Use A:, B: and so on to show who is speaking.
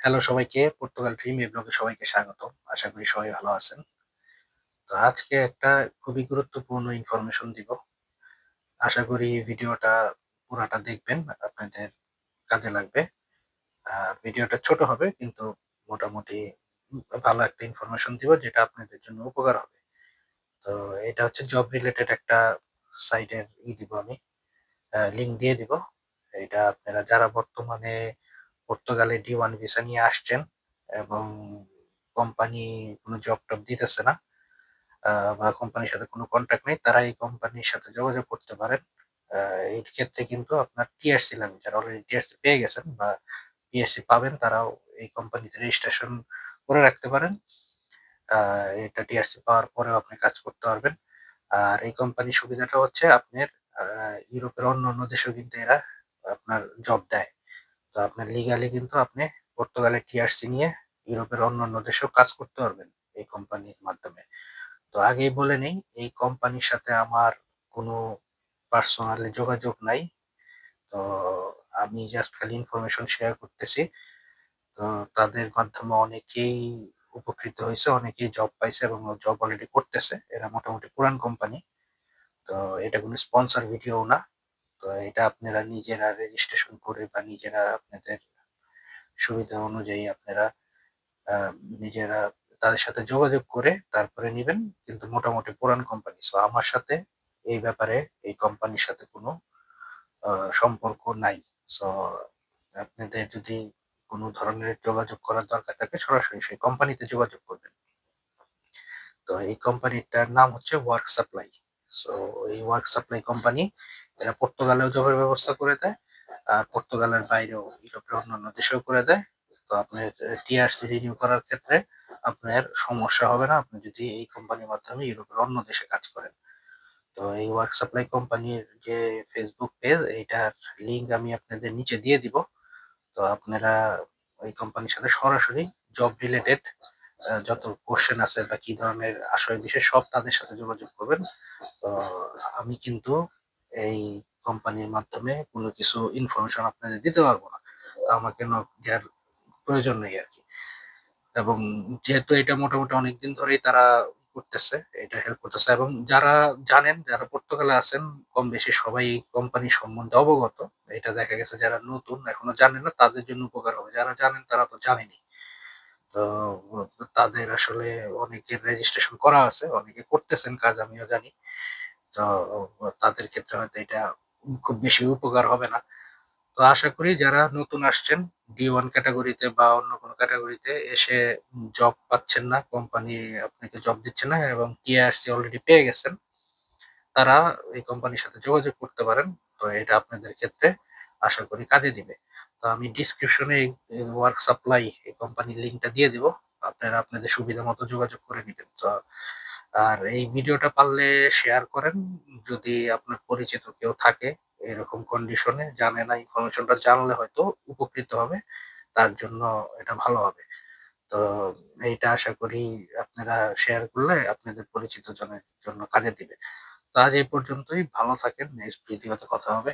A: Hello সবাইকে, Portugal dream এই ব্লগে সবাইকে স্বাগতম। আশা করি সবাই ভালো আছেন। তো আজকে একটা খুবই গুরুত্বপূর্ণ ইনফরমেশন দিব। আশা করি ভিডিওটা পুরাটা দেখবেন, আপনাদের কাজে লাগবে। ভিডিওটা ছোট হবে কিন্তু মোটামুটি ভালো একটা ইনফরমেশন দিব যেটা আপনাদের জন্য উপকার হবে। তো এটা হচ্ছে জব রিলেটেড একটা সাইটের ই দিব আমি, লিংক দিয়ে দিব। এটা আপনারা যারা বর্তমানে পর্তুগালে ডি ওয়ান ভিসা নিয়ে আসছেন এবং কোম্পানি কোনো জব-টব দিতেছে না বা কোম্পানির সাথে কোনো কন্ট্যাক্ট নেই, তারা এই কোম্পানির সাথে যোগাযোগ করতে পারেন। এর ক্ষেত্রে কিন্তু আপনার টিআরসি লাগবে। যারা অলরেডি টিআরসি পেয়ে গেছেন বা টিআরসি পাবেন তারাও এই কোম্পানিতে রেজিস্ট্রেশন করে রাখতে পারেন। এটা টিআরসি পাওয়ার পরেও আপনি কাজ করতে পারবেন। আর এই কোম্পানির সুবিধাটা হচ্ছে আপনার আ অন্য অন্য দেশেও কিন্তু এরা আপনার জব দেয়। তো আপনার লিগালি কিন্তু আপনি পর্তুগালের টিআরসি নিয়ে ইউরোপের অন্যান্য দেশেও কাজ করতে পারবেন এই কোম্পানির মাধ্যমে। তো আগেই বলে নেই, এই কোম্পানির সাথে আমার কোনো পার্সোনালি যোগাযোগ নাই। তো আমি জাস্ট খালি ইনফরমেশন শেয়ার করতেছি। তো তাদের মাধ্যমে অনেকেই উপকৃত হয়েছে, অনেকেই জব পাইছে এবং জব অলরেডি করতেছে। এরা মোটামুটি পুরান কোম্পানি। তো এটা কোনো স্পন্সর ভিডিও না। তো এটা আপনারা নিজেরা রেজিস্ট্রেশন করে বা নিজেরা আপনাদের সুবিধা অনুযায়ী আপনারা নিজেরা তাদের সাথে যোগাযোগ করে তারপরে নিবেন। কিন্তু মোটামুটি পুরান কোম্পানি। সো আমার সাথে এই ব্যাপারে এই কোম্পানির সাথে কোনো সম্পর্ক নাই। সো আপনাদের যদি কোনো ধরনের যোগাযোগ করার দরকার থাকে, সরাসরি সেই কোম্পানিতে যোগাযোগ করবেন। তো এই কোম্পানিটার নাম হচ্ছে ওয়ার্ক সাপ্লাই। সো এই ওয়ার্ক সাপ্লাই কোম্পানি এরা পর্তুগালেও জবের ব্যবস্থা করে দেয়। আর পর্তুগালের বাইরেও ইউরোপের অন্যান্য দেশেও করে দেয়। তো আপনার টিআরসি রিনিউ করার ক্ষেত্রে আপনার সমস্যা হবে না। আপনি যদি এই কোম্পানির মাধ্যমে ইউরোপের অন্য দেশে কাজ করেন। তো এই ওয়ার্ক সাপ্লাই কোম্পানির যে ফেসবুক পেজ এইটার লিঙ্ক আমি আপনাদের নিচে দিয়ে দিব। তো আপনারা ওই কোম্পানির সাথে সরাসরি জব রিলেটেড যত কোয়েশ্চেন আছে বা কি ধরনের আশয় বিষয় সব তাদের সাথে যোগাযোগ করবেন। তো আমি কিন্তু এই কোম্পানির মাধ্যমে কোনো কিছু ইনফরমেশন আপনাদের দিতে পারব না। তো আমাকে দেওয়ার প্রয়োজন নেই আর কি এবং যেহেতু এটা মোটামুটি অনেকদিন ধরেই তারা করতেছে, এটা হেল্প করতেছে এবং যারা জানেন, যারা পর্তুগালে আছেন কম বেশি সবাই কোম্পানি সম্বন্ধে অবগত। এটা দেখা গেছে যারা নতুন এখনও জানে না তাদের জন্য উপকার হবে। যারা জানেন তারা তো জানেনই। তো তাদের আসলে অনেকের রেজিস্ট্রেশন করা আছে, অনেকে করতেছেন কাজ আমিও জানি। তো তাদের ক্ষেত্রে হয়তো এটা খুব বেশি উপকার হবে না। তো আশা করি যারা নতুন আসছেন ডি-1 ক্যাটেগরিতে বা অন্য কোনো ক্যাটেগরিতে এসে জব পাচ্ছেন না, কোম্পানি আপনাকে জব দিচ্ছে না এবং টিআরসি অলরেডি পেয়ে গেছেন, তারা এই কোম্পানির সাথে যোগাযোগ করতে পারেন। তো এটা আপনাদের ক্ষেত্রে আশা করি কাজে দিবে। তো আমি ডেসক্রিপশনে ওয়ার্ক সাপ্লাই এই কোম্পানির লিংকটা দিয়ে দিব। আপনারা আপনাদের সুবিধা মতো যোগাযোগ করে নিবেন। তো, আর এই ভিডিওটা পারলে শেয়ার করেন। যদি আপনার পরিচিত কেউ থাকে এরকম কন্ডিশনে জানে না ইনফরমেশনটা জানলে হয়তো উপকৃত হবে। তার জন্য এটা ভালো হবে। তো, এইটা আশা করি আপনারা শেয়ার করলে আপনাদের পরিচিত জনের জন্য কাজে দিবে। তো আজ এই পর্যন্তই। ভালো থাকেন। নেক্সট ভিডিওতে কথা হবে।